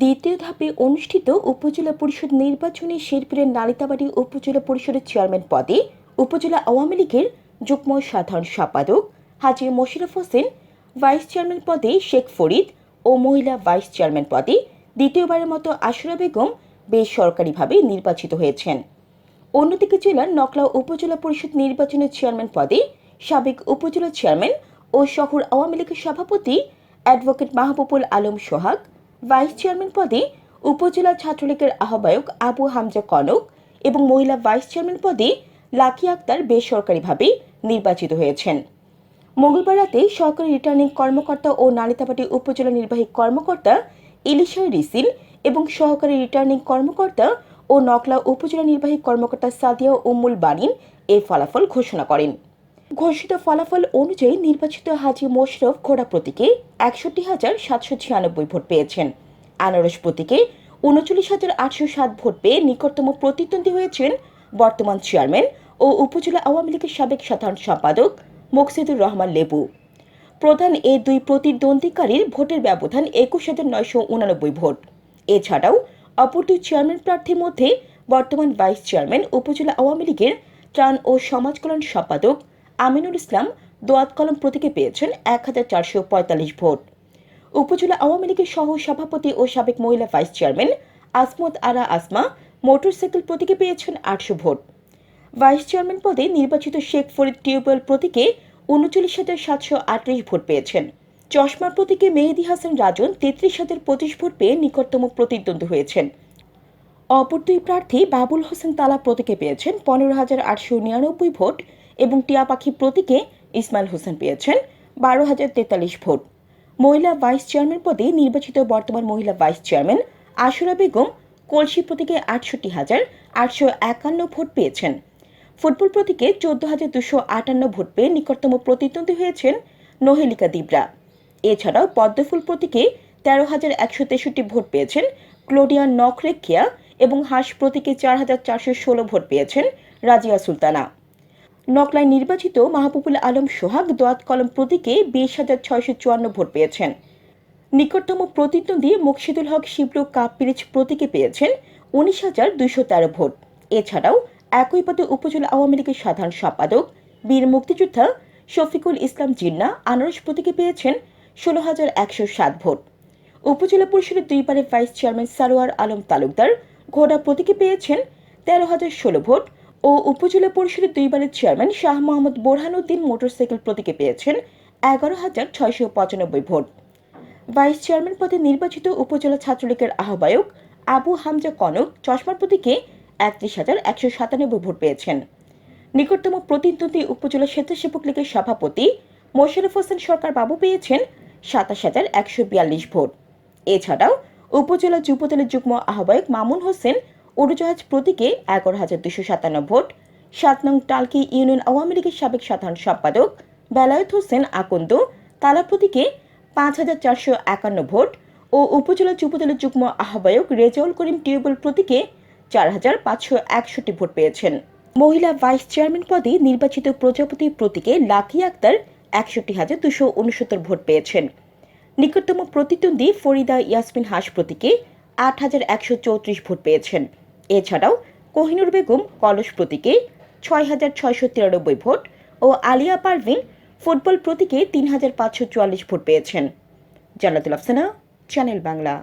দ্বিতীয় ধাপে অনুষ্ঠিত উপজেলা পরিষদ নির্বাচনে শেরপুরের নালিতাবাড়ি উপজেলা পরিষদের চেয়ারম্যান পদে উপজেলা আওয়ামী লীগের যুগ্ম সাধারণ সম্পাদক হাজি মোশাররফ হোসেন, ভাইস চেয়ারম্যান পদে শেখ ফরিদ ও মহিলা ভাইস চেয়ারম্যান পদে দ্বিতীয়বারের মতো আশুরা বেগম বেসরকারিভাবে নির্বাচিত হয়েছেন। অন্যদিকে জেলার নকলা উপজেলা পরিষদ নির্বাচনের চেয়ারম্যান পদে সাবেক উপজেলা চেয়ারম্যান ও শহর আওয়ামী লীগের সভাপতি advocate Mahbubul Alam Sohag vice chairman পদে উপজেলা ছাত্রলীগের আহ্বায়ক আবু হামজা কনক এবং মহিলা ভাইস চেয়ারম্যান পদে লাকি আক্তার বেসরকারিভাবে নির্বাচিত হয়েছেন। মঙ্গলবার রাতে সরকারি রিটার্নিং কর্মকর্তা ও নালিতাবাড়ি উপজেলা নির্বাহী কর্মকর্তা ইলিশা রিসিল এবং সহকারী রিটার্নিং কর্মকর্তা ও নকলা উপজেলা নির্বাহী কর্মকর্তা সাদিয়া উম্মুল বানিন এই ফলাফল ঘোষণা করেন। ঘোষিত ফলাফল অনুযায়ী নির্বাচিত হাজি মোশরফ ঘোড়া প্রতীকে একষট্টি হাজার সাতশো ছিয়ানব্বই ভোট পেয়েছেন। আনারস প্রতীকে উনচল্লিশ হাজার আটশো সাত ভোট পেয়ে নিকটতম প্রতিদ্বন্দ্বী হয়েছেন বর্তমান চেয়ারম্যান ও উপজেলা আওয়ামী লীগের সাবেক সাধারণ সম্পাদক মোকসিদুর রহমান লেবু। প্রধান এ দুই প্রতিদ্বন্দ্বীকারীর ভোটের ব্যবধান একুশ হাজার নয়শো উনানব্বই ভোট। এছাড়াও অপর দুই চেয়ারম্যান প্রার্থীর মধ্যে বর্তমান ভাইস চেয়ারম্যান উপজেলা আওয়ামী লীগের ত্রাণ ও সমাজ কল্যাণ সম্পাদক আমিনুল ইসলাম দোয়াত কলম প্রতীকে পেয়েছেন এক হাজার চারশো পঁয়তাল্লিশ ভোট। উপজেলা আওয়ামী লীগের সহ সভাপতি ও সাবেক মহিলা vice chairman Asmat Ara Asma motorcycle প্রতীকে পেয়েছেন আটশো ভোট। ভাইস চেয়ারম্যান পদে নির্বাচিত শেখ ফরিদ টিউবওয়েল প্রতীকে উনচল্লিশ হাজার সাতশো আটত্রিশ ভোট পেয়েছেন। চশমা প্রতীকে মেহেদি হাসান রাজন তেত্রিশ হাজার পঁচিশ ভোট পেয়ে নিকটতম প্রতিদ্বন্দ্বী হয়েছেন। অপর দুই প্রার্থী বাবুল হোসেন তালা প্রতীকে পেয়েছেন পনেরো হাজার আটশো নিরানব্বই ভোট। এবং টিয়া পাখি প্রতীকে ইসমাইল হোসেন পেয়েছেন বারো হাজার তেতাল্লিশ ভোট। মহিলা ভাইস চেয়ারম্যান পদে নির্বাচিত বর্তমান মহিলা ভাইস চেয়ারম্যান আশুরা বেগম কলসি প্রতীকে আটষট্টি হাজার আটশো একান্ন ভোট পেয়েছেন। ফুটবল প্রতীকে চোদ্দ হাজার দুশো আটান্ন ভোট পেয়ে নিকটতম প্রতিদ্বন্দ্বী হয়েছেন নোহেলিকা দিবরা। এছাড়াও পদ্মফুল প্রতীকে তেরো হাজার একশো তেষট্টি ভোট পেয়েছেন ক্লোডিয়া নখরেকিয়া এবং হাঁস প্রতীকে চার হাজার চারশো ষোলো ভোট পেয়েছেন রাজিয়া সুলতানা। নকলায় নির্বাচিত মাহবুবুল আলম সোহাগ দোয়াত কলম প্রতীকে বিশ হাজার ছয়শো চুয়ান্ন ভোট পেয়েছেন। নিকটতম প্রতিদ্বন্দ্বী মুকশিদুল হক শিবলু কাপ পিরিচ প্রতীকে পেয়েছেন উনিশ হাজার দুইশো তেরো ভোট। এছাড়াও একই পদে উপজেলা আওয়ামী লীগের সাধারণ সম্পাদক, বীর মুক্তিযোদ্ধা শফিকুল ইসলাম জিন্না আনারস প্রতীকে পেয়েছেন ষোলো হাজার একশো সাত ভোট। উপজেলা পরিষদের দুইবারের ভাইস চেয়ারম্যান সারোয়ার আলম তালুকদার ঘোড়া প্রতীকে পেয়েছেন তেরো হাজার ষোলো ভোট। ও উপজেলা পরিষদের দুইবারের চেয়ারম্যান শাহ মোহাম্মদ বোরহানুদ্দিন মোটরসাইকেল প্রতীকে পেয়েছেন এগারো হাজার ছয়শো পঁচানব্বই ভোট। ভাইস চেয়ারম্যান পদে নির্বাচিত উপজেলা ছাত্রলীগের আহ্বায়ক আবু হামজা কনক চশমার প্রতীকে একত্রিশ হাজার একশো সাতানব্বই ভোট পেয়েছেন। নিকটতম প্রতিদ্বন্দ্বী উপজেলা স্বেচ্ছাসেবক লীগের সভাপতি মোশারফ হোসেন সরকার বাবু পেয়েছেন সাতাশ হাজার একশো বিয়াল্লিশ ভোট। এছাড়াও উপজেলা যুবদলের যুগ্ম আহ্বায়ক মামুন হোসেন উড়োজাহাজ প্রতীকে এগারো হাজার দুশো সাতান্ন ভোট। সাত নং টালকি ইউনিয়ন আওয়ামী লীগের সাবেক সাধারণ সম্পাদক বেলায়েত হোসেন আকন্দ তালা প্রতীকে পাঁচ হাজার চারশো একান্ন ভোট ও উপজেলা যুবদলের যুগ্ম আহ্বায়ক রেজাউল করিম টিউবওয়েল প্রতীকে চার হাজার পাঁচশো একষট্টি ভোট পেয়েছেন। মহিলা ভাইস চেয়ারম্যান পদে নির্বাচিত প্রজাপতি প্রতীকে লাকি আক্তার একষট্টি হাজার দুশো উনসত্তর ভোট পেয়েছেন। নিকটতম প্রতিদ্বন্দ্বী ফরিদা ইয়াসমিন হাস প্রতীকে আট হাজার একশো চৌত্রিশ ভোট পেয়েছেন। এছাড়াও কোহিনুর বেগম কলস প্রতীকে ছয় হাজার ছয়শো তিরানব্বই ভোট ও আলিয়া পারভিন ফুটবল প্রতীকে তিন হাজার পাঁচশো চুয়াল্লিশ ভোট পেয়েছেন। জান্নাতুল আফসানা, চ্যানেল বাংলা।